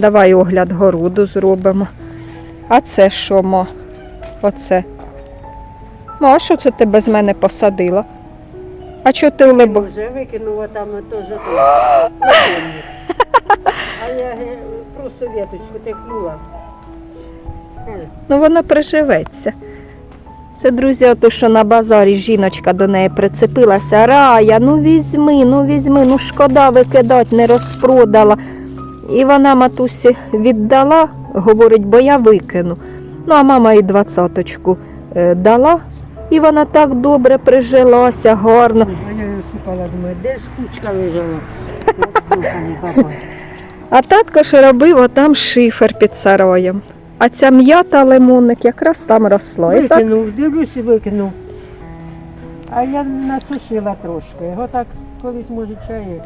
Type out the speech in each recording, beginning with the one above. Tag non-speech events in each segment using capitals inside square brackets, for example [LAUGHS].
Давай огляд городу зробимо. А це що, ма? Оце. Ма, а що це ти без мене посадила? А чого ти улибо? Вже викинула там теж. [GASPS] А я е, просто веточку текнула. Е, Ну воно приживеться. Це, друзі, ото, що на базарі жіночка до неї прицепилася. Рая, ну візьми, ну візьми, ну шкода викидать, не розпродала. І вона матусі віддала, говорить, бо я викину. Ну, а мама їй двадцяточку е, дала, і вона так добре прижилася, гарно. А я шукала, думаю, де ж кучка лежала? Я духа не попала. А татко ж робив отам шифер під сараєм. А ця м'ята лимонник якраз там росла. І так дивлюсь і викинув. А я насушила трошки. Його так колись може чає.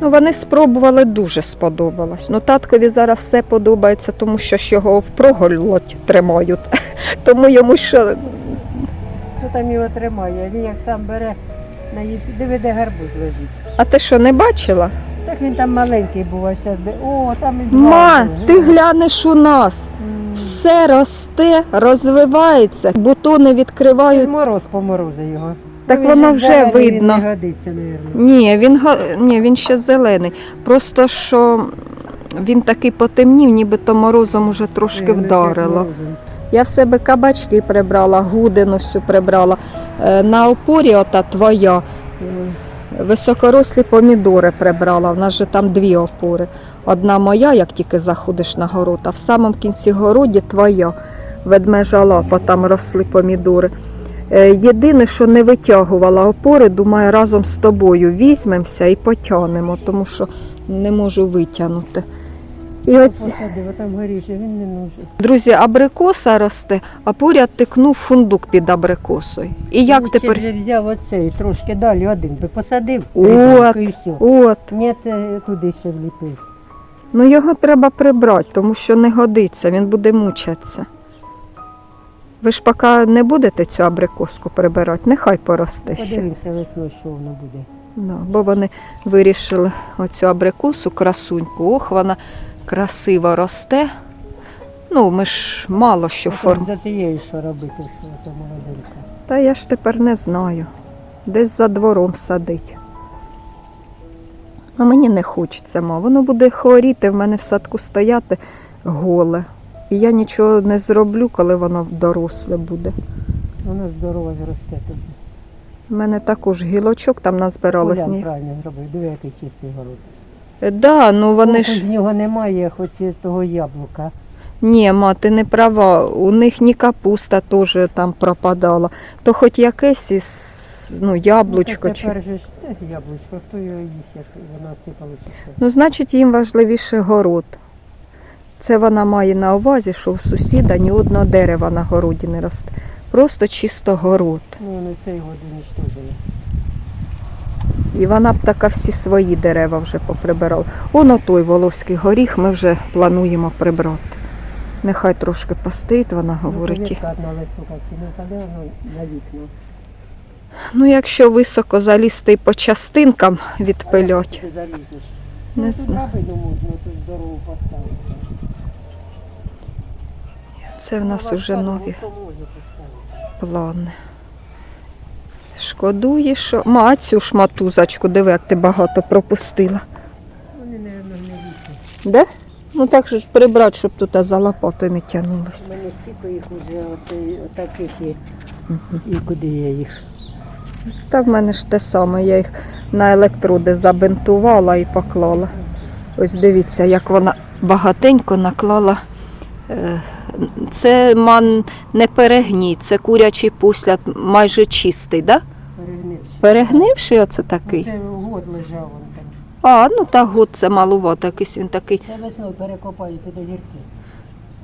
Ну, вони спробували дуже сподобалось. Ну, таткові зараз все подобається, тому що ж його впроголодь тримають. [LAUGHS] Тому йому що. Хто там його тримає? Він як сам бере на. Диви, де гарбуз лежить. А ти що не бачила? Так він там маленький був, а зараз де. О, там і. Ма, ти глянеш у нас. Все росте, розвивається, бутони відкривають. Мороз поморозив його. Так Він воно вже видно. Він не годиться, мабуть. Ні, він ні, він ще зелений. Просто що він такий потемнів, нібито морозом уже трошки вдарило. Я в себе кабачки прибрала, гудину всю прибрала. Е, На опорі ота твоя е, високорослі помідори прибрала. В нас же там дві опори. Одна моя, як тільки заходиш на город, а в самому кінці городі твоя. Ведмежа лапа, там росли помідори. Е, Єдине, що не витягувала опори, думаю, разом з тобою візьмемося і потягнемо, тому що не можу витягнути. І нужен. Друзі, абрикоса росте, а поряд тикнув фундук під абрикосою. І як Лучше тепер? вже взяв оцей, трошки далі один би посадив. От. і все. От, Ні, туди ще вліпив. ну його треба прибрати, тому що не годиться, він буде мучатися. Ви ж поки не будете цю абрикоску прибирати, нехай поросте ще. Подивимося весною, що воно буде. Да, бо вони вирішили оцю абрикосу, красуньку. Ох, вона красиво росте. Ну, ми ж мало що форм. За тією що робити, що то молоденька. Та я ж тепер не знаю. Десь за двором садить. А мені не хочеться, ма. Воно буде хворіти, в мене в садку стояти голе. І я нічого не зроблю, коли воно доросле буде. Воно здорово зросте тоді. У мене також гілочок там назбиралось. Колян правильно зробив, диви, який чистий город. Е, Да, ну вони Толку ж. з нього немає, хоч і того яблука. Ні, ма, ти не права. У них ні капуста теж там пропадала. То хоч якесь із, ну, яблучко Ну, чи. тепер же ж яблучко, хто його їсть, як чи що. Ну, значить, їм важливіше город. Це вона має на увазі, що у сусіда ні одного дерева на городі не росте. Просто чисто город. Ну, вони цей год уничтожили. І вона б така всі свої дерева вже поприбирала. Оно той Воловський горіх ми вже плануємо прибрати. Нехай трошки постоїть, вона говорить. Ну, одна висока кинута, на вікна. Ну, якщо високо залізти і по частинкам відпильоть. Не Ну, знаю. тут можна тут здорову поставити. Це в нас уже нові плани. Шкодує, що. Ма, а цю шматузочку, диви, як ти багато пропустила. Вони, мабуть, не вічні. Де? Ну так же ж прибрати, щоб тут за лопати не тягнулися. У мене стільки їх уже отаких є. І куди я їх? Та в мене ж те саме, я їх на електроди забинтувала і поклала. Ось дивіться, як вона багатенько наклала. Це ман не перегній, це курячий пусляд майже чистий, да? Перегнивши. Перегнивший оце такий. Це год лежав він там. А, ну так год це малувато, якийсь він такий. Це весною перекопаю під огірки.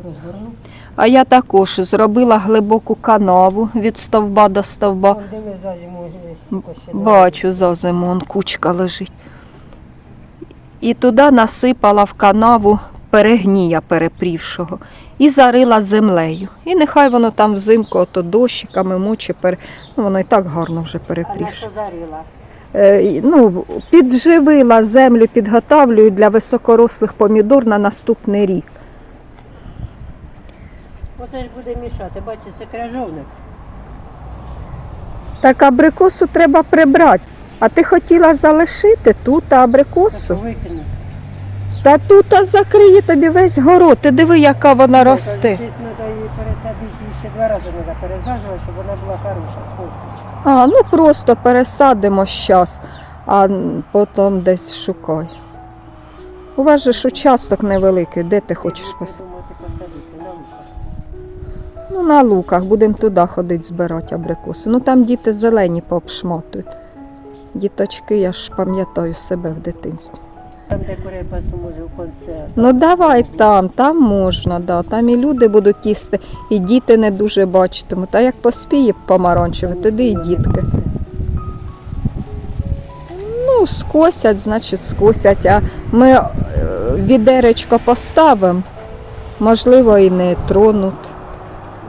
Розгорну. А я також зробила глибоку канаву від стовба до стовба. Вон, диви за зиму стільки ще Бачу, за зиму он кучка лежить. І туди насипала в канаву перегнія перепрівшого і зарила землею. І нехай воно там взимку ото дощиками мочі, пере... ну, воно і так гарно вже перепрівше. е, ну, підживила землю, підготавлюю для високорослих помідор на наступний рік. Оце ж буде мішати, бачите, це кряжовник. Так абрикосу треба прибрати. А ти хотіла залишити тут абрикосу? Так викину. Та тут а закриє тобі весь город. Ти диви, яка вона росте. Десь треба її пересадити, її ще два рази треба пересаджувати, щоб вона була хороша, з. А, ну просто пересадимо щас, а потім десь шукай. У вас же ж участок невеликий, де ти хочеш. Думати посадити на луках. Ну, на луках, будемо туди ходити збирати абрикоси. Ну там діти зелені пообшмотують. Діточки, я ж пам'ятаю себе в дитинстві. Там, де курепасу може в конце. Ну давай там, там можна, да. там і люди будуть їсти, і діти не дуже бачитимуть. А як поспіє помаранчеве, тоді і дітки. Ну, скосять, значить, скосять. А ми е, відеречко поставимо, можливо, і не тронуть.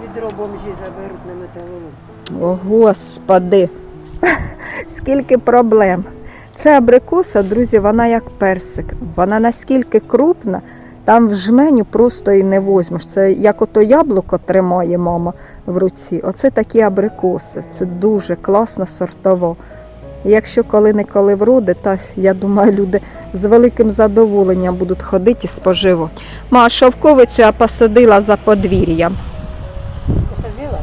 Відро бомжі заберуть на металолом. О, Господи, [LAUGHS] скільки проблем. Це абрикоса, друзі, вона як персик. Вона наскільки крупна, там в жменю просто і не возьмеш. Це як ото яблуко тримає мама в руці. Оце такі абрикоси. Це дуже класно сортово. І Якщо коли-неколи вроде, то я думаю, люди з великим задоволенням будуть ходити і споживати. Ма, шовковицю я посадила за подвір'ям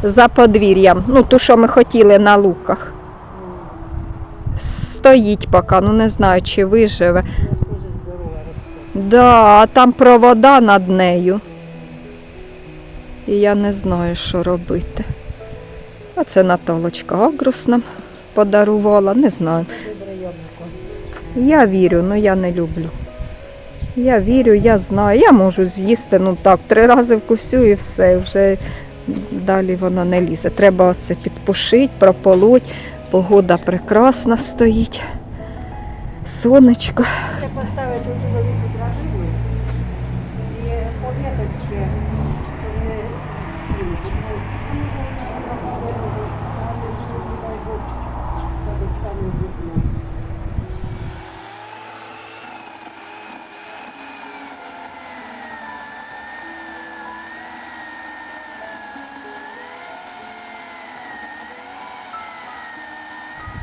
за подвір'ям. Ну, ту, що ми хотіли на луках. Стоїть поки, ну не знаю, чи виживе. Вона. Да, а там провода над нею. І я не знаю, що робити. А це Наталочка Агрус нам подарувала, не знаю. Я вірю, але я не люблю. Я вірю, я знаю. Я можу з'їсти, ну так, три рази вкусю і все. Вже далі воно не лізе. Треба оце підпушити, прополоть. Погода прекрасна стоїть. Сонечко. Це поставити у чоловіку драбину і пов'яточки, щоб не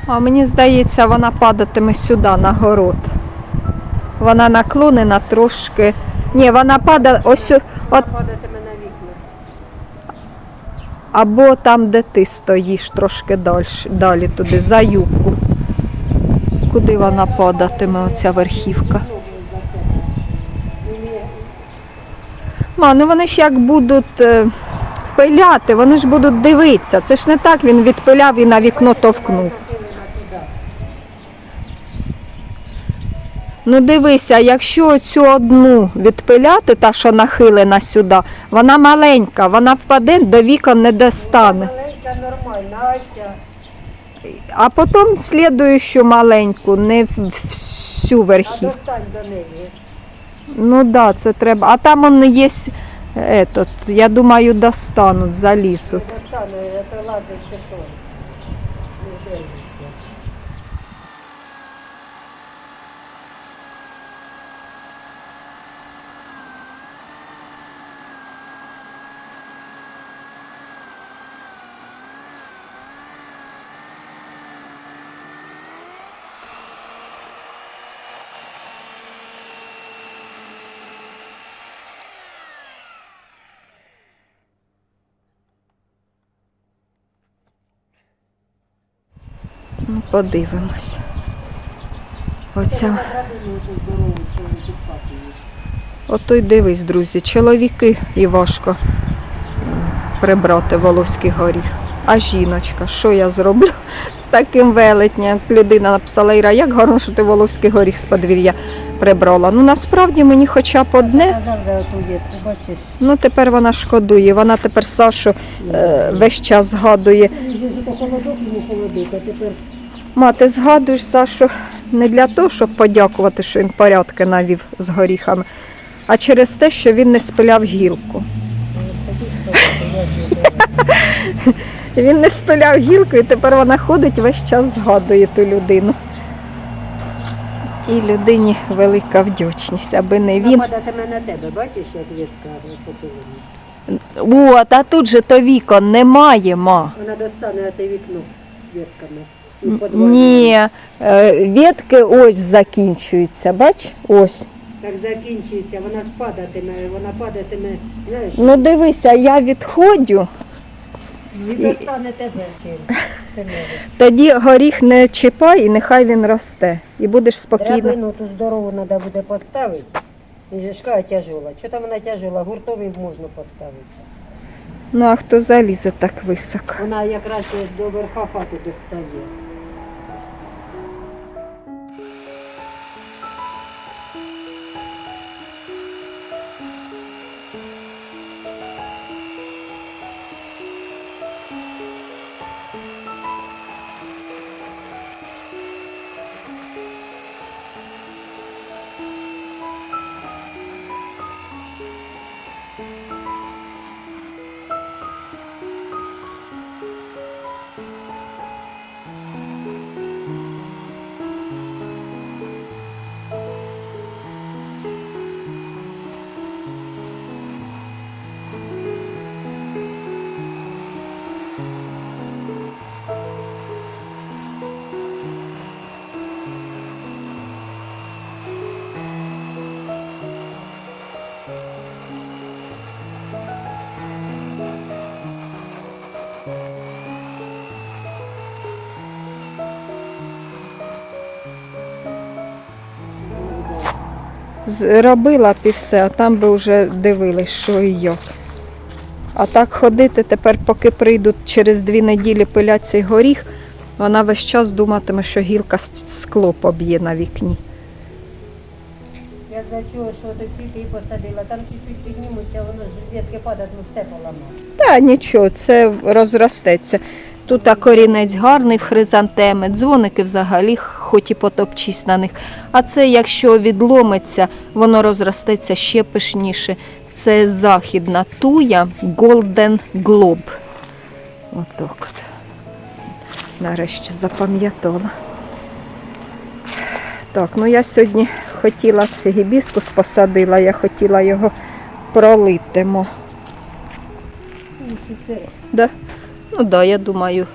А мені здається, вона падатиме сюди на город. Вона наклонена трошки. Ні, вона падає ось от, падатиме на вікна. або там, де ти стоїш, трошки далі, далі туди, за юбку. Куди вона падатиме, оця верхівка? Ма, ну вони ж як будуть е, пиляти, вони ж будуть дивитися. Це ж не так він відпиляв і на вікно товкнув. Ну дивися, якщо цю одну відпиляти, та що нахилена сюди, вона маленька, вона впаде, до вікон не достане. Маленька нормальна, а ця А потім слідуючу маленьку, не всю а достань до неї. Ну так, да, це треба. А там он є, этот, я думаю, достануть, залізуть. Достане, це лазить Ну, подивимось. Оця. Ото й дивись, друзі, чоловіки і важко е, прибрати волоський горіх. А жіночка, що я зроблю з таким велетням? Людина написала Іра, як гарно, що ти волоський горіх з подвір'я прибрала. Ну насправді мені хоча б одне, ну тепер вона шкодує. Вона тепер Сашу е, весь час згадує. Холодок холодить, а тепер Ма, ти згадуєш, Сашу, не для того, щоб подякувати, що він порядки навів з горіхами, а через те, що він не спиляв гілку. [LAUGHS] Він не спиляв гілку, і тепер вона ходить весь час згадує ту людину. І людині велика вдячність, аби не він. На тебе, бачиш, як вітка потилені. От, а тут же то вікон немає, ма. Вона достане те вікно вітками. Ні, е, ветки ось закінчуються, бач? Ось. Так закінчується, вона ж падатиме, вона падатиме, знаєш, Ну дивися, я відходжу, і достане тебе [LAUGHS] тоді горіх не чіпай і нехай він росте. І будеш спокійно. Драбину ту здорову треба буде поставити. І же ж. Що там вона тяжола? Гуртом їм можна поставити. Ну а хто залізе так високо? Вона якраз до верха хати достає. Зробила б і все, а там би вже дивились, що і як. А так ходити тепер, поки прийдуть через дві неділі пилять цей горіх, вона весь час думатиме, що гілка скло поб'є на вікні. Я за чого, що до цвіти і посадила. Там чуть-чуть піднімуться, воно ж ветки падають, ну все поламає. Та нічого, це розростеться. Тут а корінець гарний в хризантеми, дзвоники взагалі, хоч і потопчись на них. А це, якщо відломиться, воно розростеться ще пишніше. Це західна туя Golden Globe. Отак от. Нарешті запам'ятала. Так, ну я сьогодні хотіла гібіскус посадила, я хотіла його пролитимо. Все. Да? Ну да, я думаю,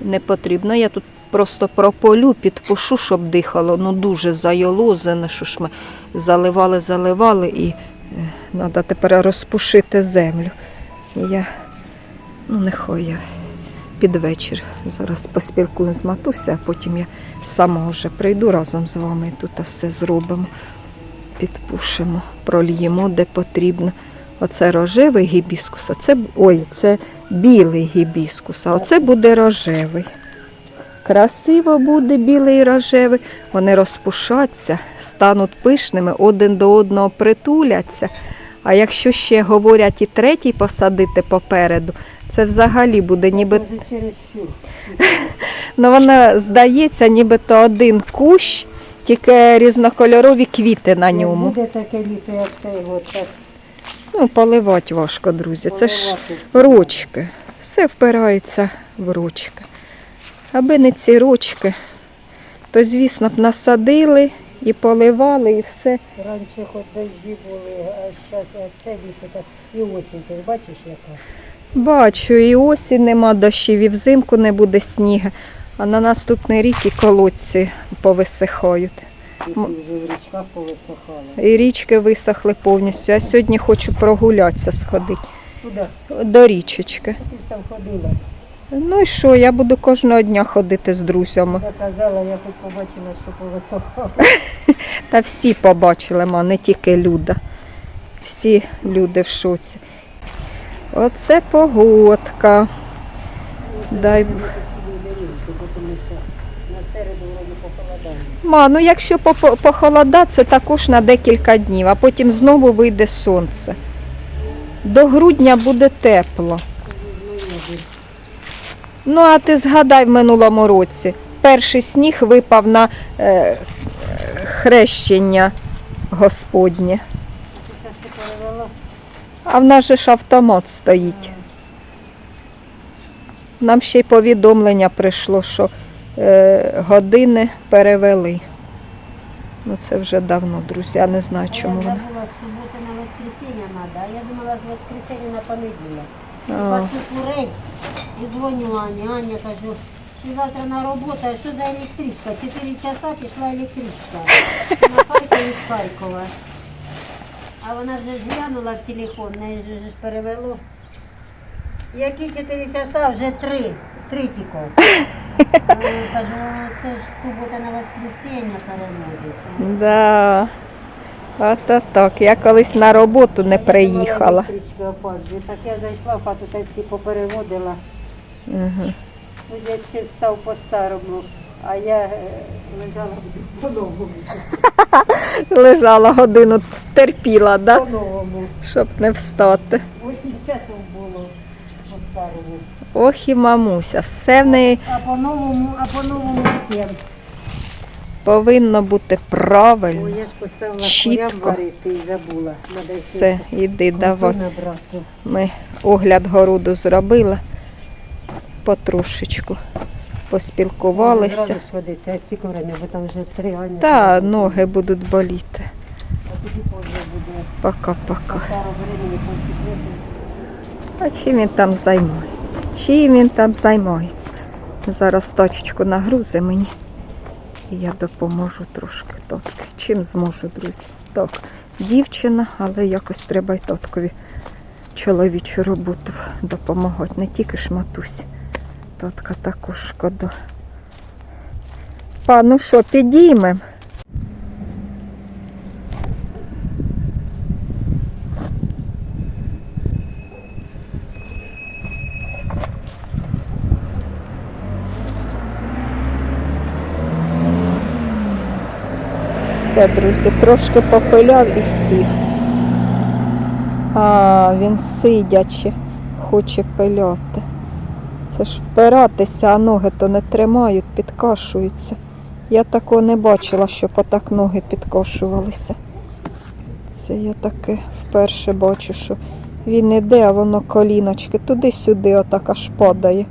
не потрібно. Я тут просто прополю, підпушу, щоб дихало. Ну дуже зайолозене, що ж ми заливали, заливали і треба тепер розпушити землю. Я, ну нехай я під вечір зараз поспілкую з матуся, а потім я сама вже прийду разом з вами і тут все зробимо. Підпушимо, прольємо де потрібно. Оце рожевий гібіскус, а це ой, це білий гібіскус, а оце буде рожевий. Красиво буде білий і рожевий. Вони розпушаться, стануть пишними, один до одного притуляться. А якщо ще говорять і третій посадити попереду, це взагалі буде ніби? [LAUGHS] Ну, вона здається, нібито один кущ, тільки різнокольорові квіти на ньому. Буде таке літо, як цей год, так Ну, поливати важко, друзі. Це ж ручки. Все впирається в ручки. Аби не ці ручки, то, звісно, б насадили і поливали, і все. Раніше хоч дожді були, а зараз це літо і осінь, ти бачиш яка? Бачу, і осінь нема дощів, і взимку не буде снігу. А на наступний рік і колодці повисихають. І вже в річках повисохало. І річки висохли повністю. А сьогодні хочу прогулятися, сходити Куди? до річечки. Ти ж там ходила. Ну і що, я буду кожного дня ходити з друзями. Я казала, я тут побачила, що повисохало. Та всі побачили, ма, не тільки Люда. Всі люди в шоці. Оце погодка. Дай. б- Тому що на середу вроді похолодання. Ма, ну якщо похолода, це також на декілька днів, а потім знову вийде сонце. До грудня буде тепло. Ну, а ти згадай в минулому році. Перший сніг випав на е, хрещення Господнє. А в нас же ж автомат стоїть. Нам ще й повідомлення прийшло, що години перевели. Ну це вже давно, друзі. Я не знаю, чому я вона. забула, з суботи на воскресенье надо, а я думала з воскресенья на понеділок. Пасу і дзвоню Ані. Аня кажу, ти завтра на роботу, а що за електричка? Чотири часа пішла електричка. На Харкові з Харкова. А вона вже ж глянула в телефон, неї ж перевело. Які чотири часа? Вже три. Три тільки. Кажу, це ж субота на воскресенье переноситься. Да. Ото так. Я колись на роботу не приїхала. Так я зайшла в хату та всі попереводила. Угу. Ну, я ще встав по-старому, а я е, лежала по-новому. [LAUGHS] Лежала годину, терпіла, да? По-новому. щоб не встати. Восім часов було Ох і мамуся, все в неї А по-новому, а по-новому сім. повинно бути правильно. я ж поставила Чітко. курям варити і забула. Надо Все, іди, давай. набрати. Ми огляд городу зробили потрошечку. Поспілкувалися. Зразу сходити, а ці корені, бо там вже три ані. Та ноги будуть боліти. А тоді позже буде. Пока-пока. Времени. А чим він там займається? Чим він там займається? Зараз точечку нагрузи мені. І я допоможу трошки тотки. Чим зможу, друзі? Так, дівчина, але якось треба й тоткові чоловічу роботу допомагати. Не тільки ж матусь. Тотка також шкода. Па, ну що, підіймемо? Все, друзі, трошки попиляв і сів. А, він сидячи, хоче пиляти. Це ж впиратися, а ноги то не тримають, підкашуються. Я такого не бачила, щоб отак ноги підкошувалися. Це я таке вперше бачу, що він іде, а воно коліночки туди-сюди отак аж падає.